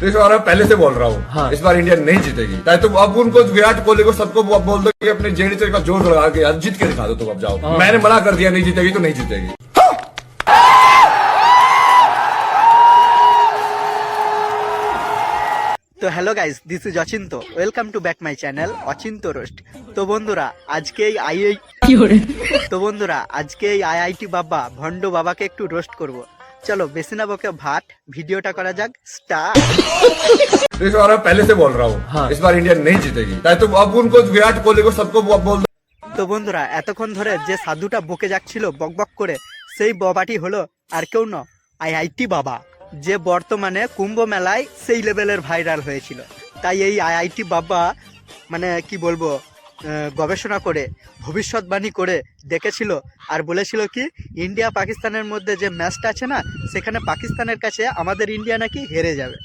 इस बार मैं पहले से बोल रहा हूँ हाँ। इस बार इंडिया नहीं जीतेगी चाहे तुम अब उनको विराट कोहली को सबको अब बोल दो कि अपने जेडी का जोर लगा के यार जीत के दिखा दो तुम अब जाओ हाँ। मैंने मना कर दिया नहीं जीतेगी तो नहीं जीतेगी তো hello guys this is Achinta welcome to back my channel Achinta roast তো বন্ধুরা আজকে এই আই তো বন্ধুরা আজকে এই আইআইটি বাবা ভন্ড বাবাকে একটু রোস্ট করব চলো বেশি না বকে ভাট ভিডিওটা করা যাক স্টার इस बार मैं पहले से बोल रहा हूँ हाँ। इस बार इंडिया नहीं जीतेगी चाहे तुम अब उनको विराट कोहली को सबको अब बोल दो তো বন্ধুরা এতক্ষণ ধরে যে সাধুটা বকে যাচ্ছিল বকবক করে সেই বাবাটি হলো আর কেউ ন আইআইটি বাবা যে বর্তমানে কুম্ভ মেলায় সেই লেভেলের ভাইরাল হয়েছিল তাই এই আইআইটি বাবা মানে কি বলবো আহ, গবেষণা করে ভবিষ্যৎবাণী করে দেখেছিল আর বলেছিল কি ইন্ডিয়া পাকিস্তানের মধ্যে যে ম্যাচটা আছে না সেখানে পাকিস্তানের কাছে আমাদের ইন্ডিয়া নাকি হেরে যাবে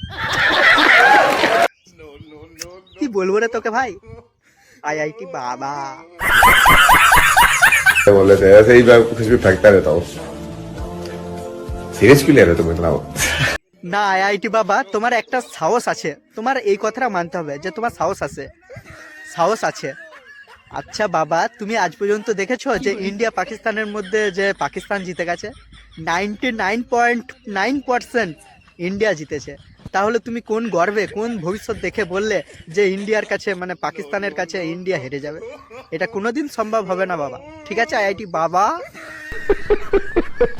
কি বলবো রে তোকে ভাই আইআইটি বাবা बोल रहे थे ऐसे ही मैं कुछ भी फेंकता रहता हूँ सीरियस क्यों ले रहे तुम इतना না আইআইটি বাবা তোমার একটা সাহস আছে তোমার এই কথাটা মানতে হবে যে তোমার সাহস আছে সাহস আছে আচ্ছা বাবা, তুমি আজ পর্যন্ত দেখেছ যে ইন্ডিয়া পাকিস্তানের মধ্যে যে পাকিস্তান জিতে গেছে? Ninety nine point nine percent India জিতেছে। তাহলে তুমি কোন গর্বে, কোন ভবিষ্যৎ দেখে বললে যে ইন্ডিয়ার কাছে মানে পাকিস্তানের কাছে ইন্ডিয়া হেরে যাবে? এটা কোনোদিন সম্ভব হবে না বাবা। ঠিক আছে, আইআইটি বাবা।